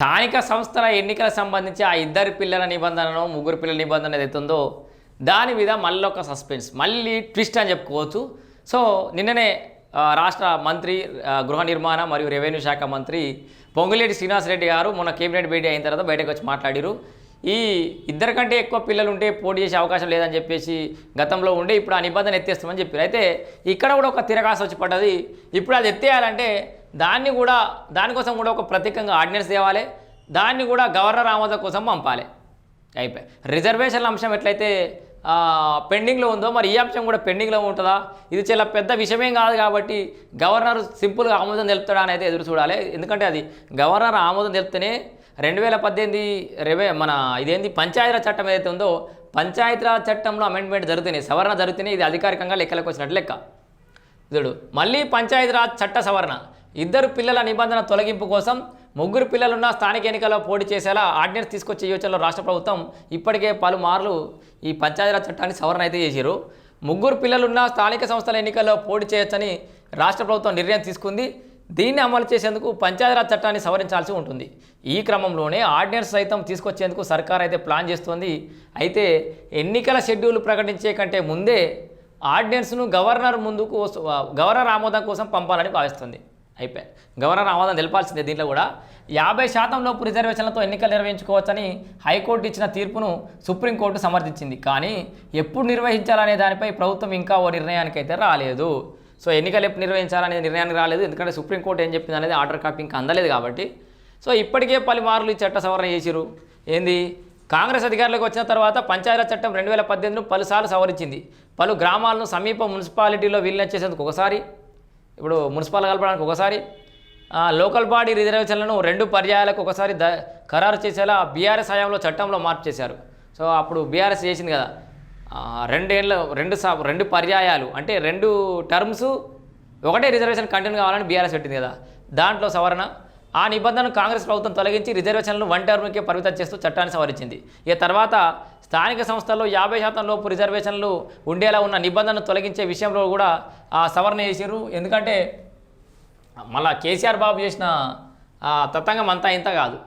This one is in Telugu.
స్థానిక సంస్థల ఎన్నికలకు సంబంధించి ఆ ఇద్దరు పిల్లల నిబంధనను ముగ్గురు పిల్లల నిబంధన ఏదైతుందో దాని మీద మళ్ళీ ఒక సస్పెన్స్ మళ్ళీ ట్విస్ట్ అని చెప్పుకోవచ్చు. సో నిన్ననే రాష్ట్ర మంత్రి గృహ నిర్మాణ మరియు రెవెన్యూ శాఖ మంత్రి పొంగులేటి శ్రీనివాసరెడ్డి గారు మొన్న కేబినెట్ భేటీ అయిన తర్వాత బయటకు వచ్చి మాట్లాడారు. ఈ ఇద్దరు కంటే ఎక్కువ పిల్లలు ఉంటే పోటీ చేసే అవకాశం లేదని చెప్పేసి గతంలో ఉండే ఇప్పుడు ఆ నిబంధన ఎత్తేస్తామని చెప్పారు. అయితే ఇక్కడ కూడా ఒక తిరగాస వచ్చి పడ్డది. ఇప్పుడు అది ఎత్తేయాలంటే దాన్ని కూడా దానికోసం కూడా ఒక ప్రత్యేకంగా ఆర్డినెన్స్ తేవాలి దాన్ని కూడా గవర్నర్ ఆమోదం కోసం పంపాలి. అయిపోయి రిజర్వేషన్ల అంశం ఎట్లయితే పెండింగ్లో ఉందో మరి ఈ అంశం కూడా పెండింగ్లో ఉంటుందా? ఇది చాలా పెద్ద విషయమేం కాదు కాబట్టి గవర్నర్ సింపుల్గా ఆమోదం తెలుపుతాడా అని అయితే ఎదురు చూడాలి. ఎందుకంటే అది గవర్నర్ ఆమోదం తెలిపితేనే రెండు వేల పద్దెనిమిది రెవే మన ఇదేంది పంచాయతీరాజ్ చట్టం ఏదైతే ఉందో పంచాయతీరాజ్ చట్టంలో అమెండ్మెంట్ జరుగుతున్నాయి సవరణ జరుగుతున్నాయి. ఇది అధికారికంగా లెక్కలకు వచ్చినట్టు లెక్క. చూడు మళ్ళీ పంచాయతీరాజ్ చట్ట సవరణ. ఇద్దరు పిల్లల నిబంధన తొలగింపు కోసం ముగ్గురు పిల్లలున్న స్థానిక ఎన్నికల్లో పోటీ చేసేలా ఆర్డినెన్స్ తీసుకొచ్చే యోచనలో రాష్ట్ర ప్రభుత్వం ఇప్పటికే పలుమార్లు ఈ పంచాయతీరాజ్ చట్టాన్ని సవరణ అయితే చేశారు ముగ్గురు పిల్లలున్న స్థానిక సంస్థల ఎన్నికల్లో పోటీ చేయొచ్చని రాష్ట్ర ప్రభుత్వం నిర్ణయం తీసుకుంది. దీన్ని అమలు చేసేందుకు పంచాయతీరాజ్ చట్టాన్ని సవరించాల్సి ఉంటుంది. ఈ క్రమంలోనే ఆర్డినెన్స్ సైతం తీసుకొచ్చేందుకు సర్కార్ అయితే ప్లాన్ చేస్తోంది. అయితే ఎన్నికల షెడ్యూల్ ప్రకటించే కంటే ముందే ఆర్డినెన్స్ను గవర్నర్ ముందుకు గవర్నర్ ఆమోదం కోసం పంపాలని భావిస్తుంది. అయిపోయాయి గవర్నర్ ఆమోదం తెలపాల్సిందే దీంట్లో కూడా. యాభై శాతం లోపు రిజర్వేషన్లతో ఎన్నికలు నిర్వహించుకోవచ్చని హైకోర్టు ఇచ్చిన తీర్పును సుప్రీంకోర్టు సమర్థించింది. కానీ ఎప్పుడు నిర్వహించాలనే దానిపై ప్రభుత్వం ఇంకా ఓ నిర్ణయానికి అయితే రాలేదు. సో ఎన్నికలు ఎప్పుడు నిర్వహించాలనే నిర్ణయానికి రాలేదు. ఎందుకంటే సుప్రీంకోర్టు ఏం చెప్పింది అనేది ఆర్డర్ కాపీ ఇంకా అందలేదు కాబట్టి. సో ఇప్పటికే పలుమార్లు ఈ చట్ట సవరణ చేసిరు ఏంది? కాంగ్రెస్ అధికారులకు వచ్చిన తర్వాత పంచాయతీరాజ్ చట్టం రెండు వేల పద్దెనిమిదిను పలుసార్లు సవరించింది. పలు గ్రామాలను సమీప మున్సిపాలిటీలో విలీనం చేసేందుకు ఒకసారి ఇప్పుడు మున్సిపల్ కలపడానికి ఒకసారి లోకల్ బాడీ రిజర్వేషన్లను రెండు పర్యాయాలకు ఒకసారి ద ఖరారు చేసేలా బీఆర్ఎస్ హయాంలో చట్టంలో మార్పు చేశారు. సో అప్పుడు బీఆర్ఎస్ చేసింది కదా. రెండేళ్ళ రెండు సా రెండు పర్యాయాలు అంటే రెండు టర్మ్స్ ఒకటే రిజర్వేషన్ కంటిన్యూ కావాలని బీఆర్ఎస్ పెట్టింది కదా. దాంట్లో సవరణ ఆ నిబంధనను కాంగ్రెస్ ప్రభుత్వం తొలగించి రిజర్వేషన్లను వన్ టర్మ్కే పరిమితం చేస్తూ చట్టాన్ని సవరించింది. ఇక తర్వాత స్థానిక సంస్థల్లో యాభై శాతం లోపు రిజర్వేషన్లు ఉండేలా ఉన్న నిబంధనను తొలగించే విషయంలో కూడా ఆ సవరణ చేసారు ఎందుకంటే మళ్ళా కేసీఆర్ బాబు చేసిన తతంగం అంతా ఇంత కాదు.